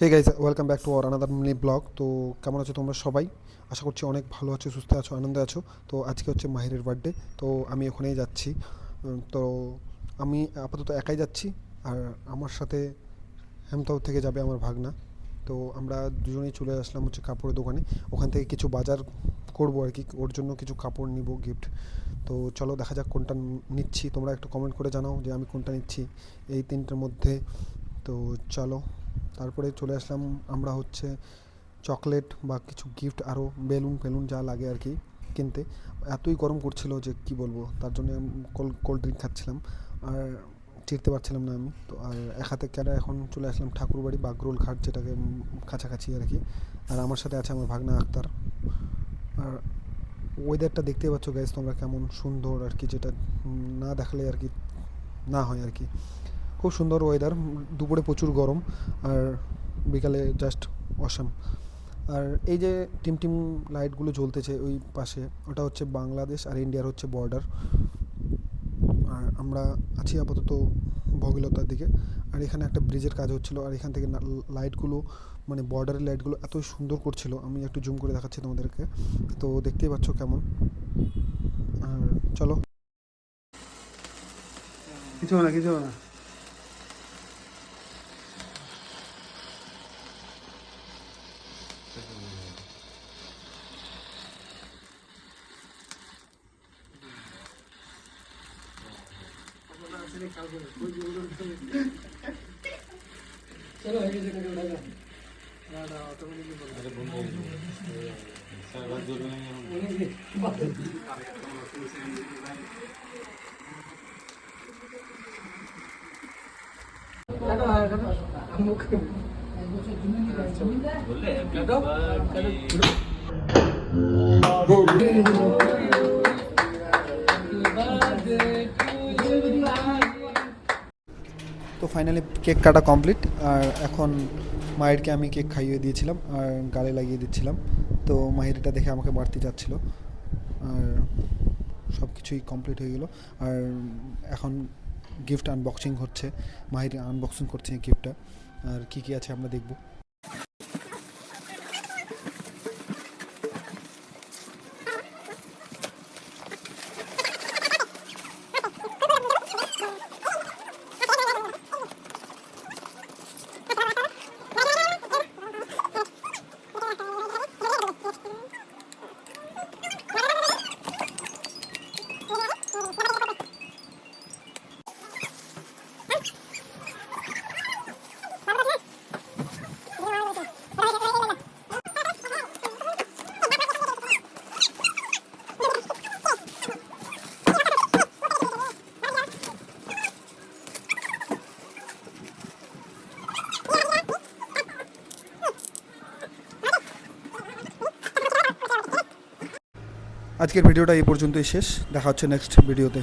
Hey guys welcome back to our another mini blog তো কেমন আছো তোমরা সবাই? আশা করছি অনেক ভালো আছো, সুস্থ আছো, আনন্দে আছো। তো আজকে হচ্ছে মাহিরের বার্থডে তো আমি ওখানেই যাচ্ছি। তো আমি আপাতত একাই যাচ্ছি, আর আমার সাথে হেমতাও থেকে যাবে আমার ভাগনা। তো আমরা দুজনেই চলে আসলাম হচ্ছে কাপড়ের দোকানে। ওখান থেকে কিছু বাজার করব আর কি, ওর জন্য কিছু কাপড় নিব গিফট তো চলো দেখা যাক কোনটা নিচ্ছি। তোমরা একটু কমেন্ট করে জানাও যে আমি কোনটা নিচ্ছি এই তিনটের মধ্যে। তো চলো। তারপরে চলে আসলাম আমরা হচ্ছে চকলেট বা কিছু গিফট আরও বেলুন ফেলুন যা লাগে আর কি কিনতে। এতই গরম করছিল যে কি বলব, তার জন্য কোল্ড কোল্ড ড্রিঙ্ক খাচ্ছিলাম। আর চিরতে পারছিলাম না আমি। তো আর এক হাতে ক্যারা এখন চলে আসলাম ঠাকুরবাড়ি বাগরোল ঘাট যেটাকে কাছাকাছি আর কি। আর আমার সাথে আছে আমার ভাগনা আক্তার। আর ওয়েদারটা দেখতেই পাচ্ছ গ্যাস তোমরা কেমন সুন্দর আর কি, যেটা না দেখালে আর কি না হয় আর কি। খুব সুন্দর ওয়েদার দুপুরে প্রচুর গরম, আর বিকালে জাস্ট অসাম। আর এই যে টিম টিম লাইটগুলো জ্বলতেছে ওই পাশে, ওটা হচ্ছে বাংলাদেশ আর ইন্ডিয়ার হচ্ছে বর্ডার আর আমরা আছি আপাতত ভগীলতার দিকে। আর এখানে একটা ব্রিজের কাজ হচ্ছিল, আর এখান থেকে না- লাইটগুলো মানে বর্ডারের লাইটগুলো এত সুন্দর করছিল, আমি একটু জুম করে দেখাচ্ছি তোমাদেরকে। তো দেখতেই পাচ্ছ কেমন। আর চলো। কিছু হবে না। 생각하고 뭐지 오늘 제가 이게 생각을 하자. 나나 어떤 분이 뭔가 아직 못 먹었네. 살바도르 형님. 오늘 이게 나가 나가 안 먹게. 원래 해피 바디. তো ফাইনালি কেক কাটা কমপ্লিট আর এখন মায়েরকে আমি কেক খাইয়ে দিয়েছিলাম, আর গালে লাগিয়ে দিচ্ছিলাম। তো মাহির এটা দেখে আমাকে বাড়তে যাচ্ছিল, আর সব কিছুই কমপ্লিট হয়ে গেল। আর এখন গিফট আনবক্সিং হচ্ছে, মাহির আনবক্সিং করছে গিফটটা আর কী কী আছে আমরা দেখব। আজকের ভিডিওটা এই পর্যন্তই শেষ। দেখা হচ্ছে নেক্সট ভিডিওতে।